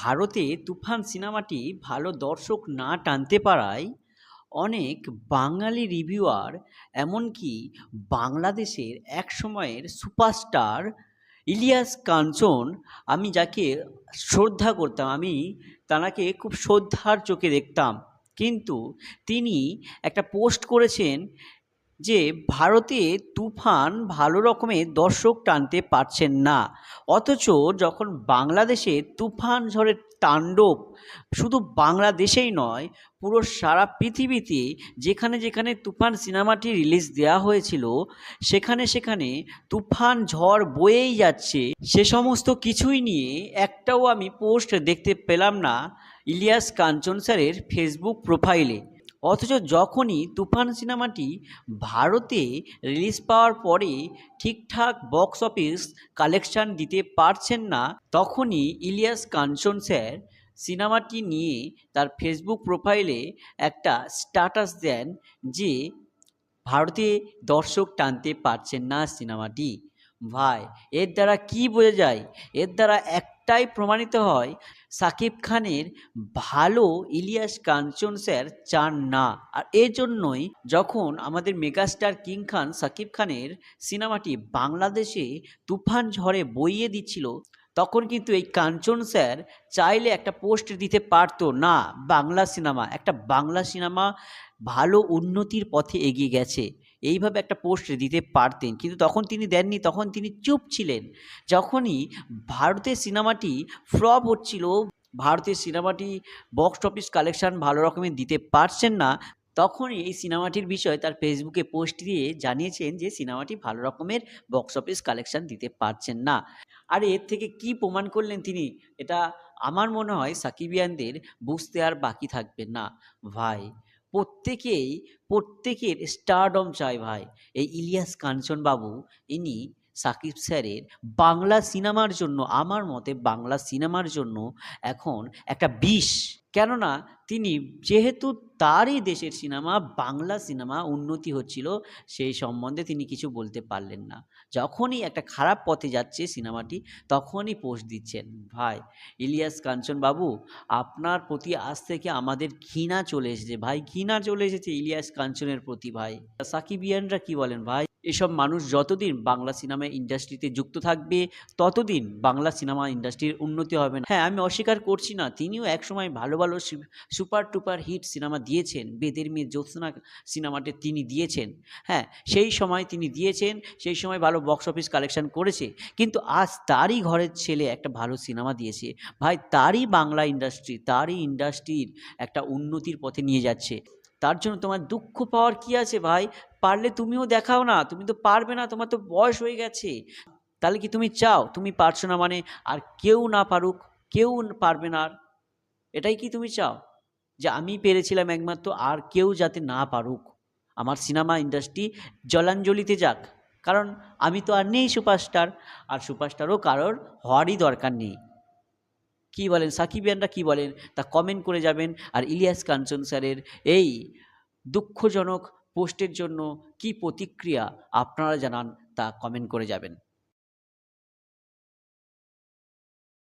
ভারতে তুফান সিনেমাটি ভালো দর্শক না টানতে পারায় অনেক বাঙালি রিভিউয়ার, এমনকি বাংলাদেশের এক সময়ের সুপারস্টার ইলিয়াস কাঞ্চন, আমি যাকে শ্রদ্ধা করতাম, আমি তাঁকে খুব শ্রদ্ধার চোখে দেখতাম। কিন্তু তিনি একটা পোস্ট করেছেন যে ভারতে তুফান ভালো রকমের দর্শক টানতে পারছেন না। অথচ যখন বাংলাদেশে তুফান ঝড়ের তাণ্ডব শুধু বাংলাদেশেই নয়, পুরো সারা পৃথিবীতে যেখানে যেখানে তুফান সিনেমাটি রিলিজ দেওয়া হয়েছিল, সেখানে সেখানে তুফান ঝড় বয়েই যাচ্ছে। সে সমস্ত কিছুই নিয়ে একটাও আমি পোস্ট দেখতে পেলাম না, ইলিয়াস কাঞ্চন স্যারের ফেসবুক প্রোফাইলে। অথচ যখনই তুফান সিনেমাটি ভারতে রিলিজ পাওয়ার পরে ঠিকঠাক বক্স অফিস কালেকশান দিতে পারছেন না, তখনই ইলিয়াস কাঞ্চন স্যার সিনেমাটি নিয়ে তার ফেসবুক প্রোফাইলে একটা স্ট্যাটাস দেন যে ভারতে দর্শক টানতে পারছেন না সিনেমাটি। ভাই, এর দ্বারা কি বোঝা যায়? এর দ্বারা একটাই প্রমাণিত হয়, সাকিব খানের ভালো ইলিয়াস কাঞ্চন স্যার চান না। আর এর জন্যই যখন আমাদের মেগাস্টার কিং খান সাকিব খানের সিনেমাটি বাংলাদেশে তুফান ঝড়ে বইয়ে দিচ্ছিল, তখন কিন্তু এই কাঞ্চন স্যার চাইলে একটা পোস্ট দিতে পারতো না, বাংলা সিনেমা, একটা বাংলা সিনেমা ভালো উন্নতির পথে এগিয়ে গেছে। এইভাবে একটা পোস্ট দিতে পারতেন। কিন্তু তখন তিনি দেননি, তখন তিনি চুপ ছিলেন। যখনই ভারতের সিনেমাটি ফ্লপ হচ্ছিল, ভারতের সিনেমাটি বক্স অফিস কালেকশন ভালো রকমের দিতে পারছেন না, তখনই এই সিনেমাটির বিষয়ে তার ফেসবুকে পোস্ট দিয়ে জানিয়েছেন যে সিনেমাটি ভালো রকমের বক্স অফিস কালেকশন দিতে পারছেন না। আর এর থেকে কি প্রমাণ করলেন তিনি, এটা আমার মনে হয় সাকিবিয়ানদের বুঝতে আর বাকি থাকবে না। ভাই প্রত্যেকেই, প্রত্যেকের স্টারডম চাই ভাই। এই ইলিয়াস কাঞ্চন বাবু ইনি সাকিব স্যারের বাংলা সিনেমার জন্য, আমার মতে বাংলা সিনেমার জন্য এখন একটা বিষ। কেননা তিনি যেহেতু তারই দেশের সিনেমা, বাংলা সিনেমা উন্নতি হচ্ছিল, সেই সম্বন্ধে তিনি কিছু বলতে পারলেন না। যখনই একটা খারাপ পথে যাচ্ছে সিনেমাটি, তখনই পোস্ট দিচ্ছেন, ভাই, ইলিয়াস কাঞ্চন বাবু, আপনার প্রতি আজ থেকে আমাদের ঘৃণা চলে এসেছে, ভাই, ঘৃণা চলে এসেছে ইলিয়াস কাঞ্চনের প্রতি, ভাই। সাকিবিয়ানরা কি বলেন, ভাই এসব মানুষ যতদিন বাংলা সিনেমা ইন্ডাস্ট্রিতে যুক্ত থাকবে, ততদিন বাংলা সিনেমা ইন্ডাস্ট্রির উন্নতি হবে না। হ্যাঁ আমি অস্বীকার করছি না, তিনিও একসময় ভালো ভালো সুপার টুপার হিট সিনেমা দিয়েছেন, বেদের মেয়ে জ্যোৎস্না সিনেমাটি তিনি দিয়েছেন। হ্যাঁ সেই সময় তিনি দিয়েছেন, সেই সময় ভালো বক্স অফিস কালেকশন করেছে, কিন্তু আজ তারই ঘরের ছেলে একটা ভালো সিনেমা দিয়েছে। ভাই, তারই বাংলা ইন্ডাস্ট্রি তারই ইন্ডাস্ট্রির একটা উন্নতির পথে নিয়ে যাচ্ছে। তার জন্য তোমার দুঃখ পাওয়ার কি আছে ভাই? পারলে তুমিও দেখাও না, তুমি তো পারবে না, তোমার তো বয়স হয়ে গেছে। তাহলে কি তুমি চাও? তুমি পারছ না মানে আর কেউ না পারুক, কেউ পারবে না আর। এটাই কি তুমি চাও? যে আমি পেরেছিলাম একমাত্র, আর কেউ যাতে না পারুক। আমার সিনেমা ইন্ডাস্ট্রি জলাঞ্জলিতে যাক, কারণ আমি তো আর নেই সুপারস্টার, আর সুপারস্টারও কারোর হওয়ারই দরকার নেই। কি বলেন, সাকিবিয়ানরা কি বলেন, তা কমেন্ট করে যাবেন। আর ইলিয়াস কাঞ্চন স্যারের এই দুঃখজনক পোস্টের জন্য কি প্রতিক্রিয়া আপনারা জানান, তা কমেন্ট করে যাবেন।